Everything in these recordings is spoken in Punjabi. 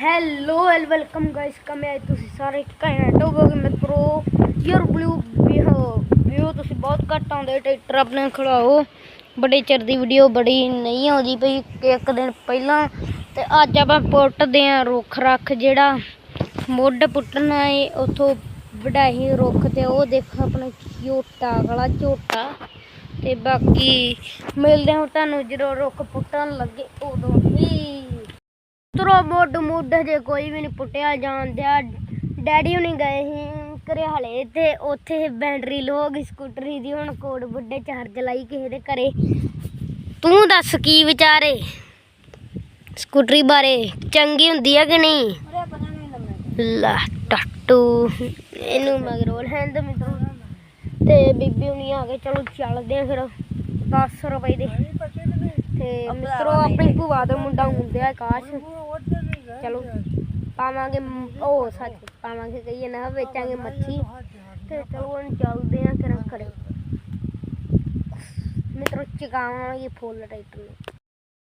ਹੈਲੋ ਐਲ ਵੈਲਕਮ ਗਾਇਸ ਕਮੇ ਆਏ ਤੁਸੀਂ ਸਾਰੇ ਘੈਂਟ ਹੋਵੋਗੇ ਮਿੱਤਰੋ ਯਾਰ ਬਲੂ ਵੀਓ ਤੁਸੀਂ ਬਹੁਤ ਘੱਟ ਆਉਂਦੇ ਟਰੈਕਟਰ ਆਪਣੇ ਖੜਾਓ। ਬੜੇ ਚਿਰ ਦੀ ਵੀਡੀਓ ਬੜੀ ਨਹੀਂ ਆਉਂਦੀ ਪਈ ਇੱਕ ਦਿਨ ਪਹਿਲਾਂ। ਤੇ ਅੱਜ ਆਪਾਂ ਪੁੱਟਦੇ ਆਂ ਰੁੱਖ ਰੱਖ ਜਿਹੜਾ ਮੁੱਢ ਪੁੱਟਣਾ ਏ, ਉਥੋਂ ਵਡਾਈ ਰੁੱਖ ਤੇ ਉਹ ਦੇਖੋ ਆਪਣਾ ਝੋਟਾ ਵਾਲਾ ਝੋਟਾ। ਤੇ ਬਾਕੀ ਮਿਲਦੇ ਹਾਂ ਤੁਹਾਨੂੰ ਜਦੋਂ ਰੁੱਖ ਪੁੱਟਣ ਲੱਗੇ ਉਦੋਂ ਹੀ। ਤਰੋ ਮੁੱਢ ਮੁੱਢ ਜੇ ਕੋਈ ਵੀ ਨਹੀਂ ਪੁੱਟਿਆ ਜਾਂਦਿਆ ਡੈਡੀ ਹੁਣੀ ਗਏ ਸੀ ਘਰੇ ਹਲੇ ਤੇ ਉੱਥੇ ਬੈਟਰੀ ਲੋ ਹੋ ਗਈ ਸਕੂਟਰੀ ਦੀ ਹੁਣ ਕੋਡ ਬੁੱਢੇ ਚਾਰਜ ਲਾਈ ਕਿਸੇ ਦੇ ਘਰੇ। ਤੂੰ ਦੱਸ ਕੀ ਵਿਚਾਰੇ? ਸਕੂਟਰੀ ਬਾਰੇ ਚੰਗੀ ਹੁੰਦੀ ਹੈ ਕਿ ਨਹੀਂ? ਲਾ ਟੱਟੂ ਇਹਨੂੰ ਮਗਰੋਲ ਹੈਂਦ ਮਿੱਤਰੋ ਤੇ ਬੀਬੀ ਹੁਣੀ ਆ ਗਏ ਚਲੋ ਚੱਲਦੇ ਆ ਫਿਰ। 10 ਰੁਪਏ ਦੇ। ਤੇ ਮਿੱਤਰੋ ਆਪਣੀ ਭੂਆ ਦਾ ਮੁੰਡਾ ਹੁੰਦੇ ਆ ਆਕਾਸ਼ ਚਲੋ ਪਾਵਾਂਗੇ ਉਹ ਸੱਚ ਪਾਵਾਂਗੇ ਕਹੀਏ ਨਾ ਵੇਚਾਂਗੇ ਮੱਛੀ। ਤੇ ਚਲੋ ਹੁਣ ਚੱਲਦੇ ਆ ਫਿਰ ਖੜੇ ਮਿੱਤਰੋ ਚਕਾਵਾਂਗੇ ਫੁੱਲ ਟਰੈਕਟਰ ਨੂੰ।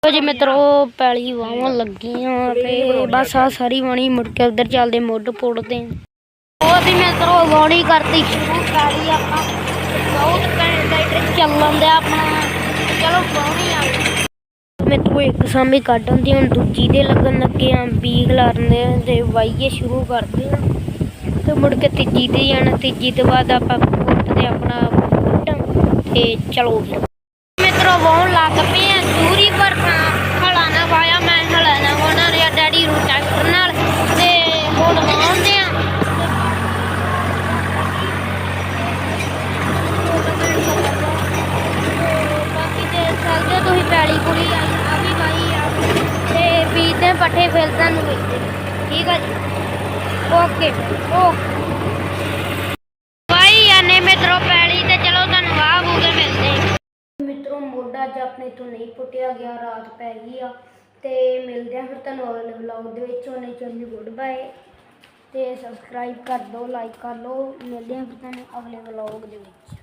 ਲੋ ਜੀ ਮਿੱਤਰੋ ਪੈਲੀ ਵਾਹਣ ਲੱਗੀਆਂ ਤੇ ਬਸ ਆ ਸਾਰੀ ਵਾਣੀ ਮੁੜ ਕੇ ਉਧਰ ਚੱਲਦੇ ਮੁੱਢ ਪੁੱਟਦੇ ਆ। ਉਹ ਵੀ ਮਿੱਤਰੋ ਵਾਣੀ ਕਰਤੀ ਸ਼ੁਰੂ ਕਰੀ ਆਪਾਂ। ਬਹੁਤ ਘੈਂਟ ਟਰੈਕਟਰ ਚੱਲਣ ਦਿਆ ਆਪਣਾ। ਚਲੋ ਵਾਹਣੀ ਆ ਗਈ ਮਿੱਤਰੋ ਇੱਕ ਸਾਮੀ ਕੱਢਣ ਦੀ ਹੁਣ ਦੂਜੀ ਦੇ ਲੱਗਣ ਲੱਗੇ ਆ, ਬੀਗ ਲਾਰਨੇ ਤੇ ਵਾਈਏ ਸ਼ੁਰੂ ਕਰਦੇ ਆ। ਤੇ ਮੁੜ ਕੇ ਤੀਜੀ ਤੇ ਜਾਣਾ, ਤੀਜੀ ਤੋਂ ਬਾਅਦ ਆਪਾਂ ਪੁੱਟਦੇ ਆਪਣਾ ਪੁੱਟਾਂ ਤੇ ਚਲੋ ਮਿੱਤਰੋ, ਵਾਹਣ ਲੱਗ ਪਏ ਆ, ਦੂਰੀ ਪਰ ਹਲਾ ਵਾਇਆ ਮੈਂ ਹਲਾ ਨਾ ਵਾਉਣਾ ਡੈਡੀ ਰੂ ਟਰੈਕਟਰ ਨਾਲ ਤੇ ਹੁਣ ਵਾਉਂਦੇ ਆ ਬਾਕੀ ਤੇ ਸਕਦੇ ਤੁਸੀਂ ਪੈਲੀ ਕੁੜੀ ਆ ਆ ਵੀ ਬਾਈ ਆ ਤੇ ਬੀਜਦੇ ਪੱਠੇ ਫਿਰ ਤੁਹਾਨੂੰ ਵੇਚਦੇ ਠੀਕ ਆ ਜੀ। ਓਕੇ। ਓਕੇ ਬਾਈ ਆਨੇ ਮਿੱਤਰੋ ਪੈਲੀ ਤੇ ਚਲੋ ਤੁਹਾਨੂੰ ਵਾਹ ਬੂਗੇ ਮਿਲਦੇ ਮਿੱਤਰੋ, ਮੋਢਾ ਅੱਜ ਆਪਣੇ ਤੋਂ ਨਹੀਂ ਪੁੱਟਿਆ ਗਿਆ, ਰਾਤ ਪੈ ਗਈ ਆ। ਤੇ ਮਿਲਦੇ ਆ ਫਿਰ ਤੁਹਾਨੂੰ ਅਗਲੇ ਵਲੌਗ ਦੇ ਵਿੱਚ ਉਹਨੇ ਚੰਗੀ ਗੁੱਡ ਬਾਏ ਤੇ ਸਬਸਕ੍ਰਾਈਬ ਕਰ ਦਿਓ ਲਾਈਕ ਕਰ ਲਓ। ਮਿਲਦੇ ਆ ਫਿਰ ਤੁਹਾਨੂੰ ਅਗਲੇ ਵਲੌਗ ਦੇ ਵਿੱਚ।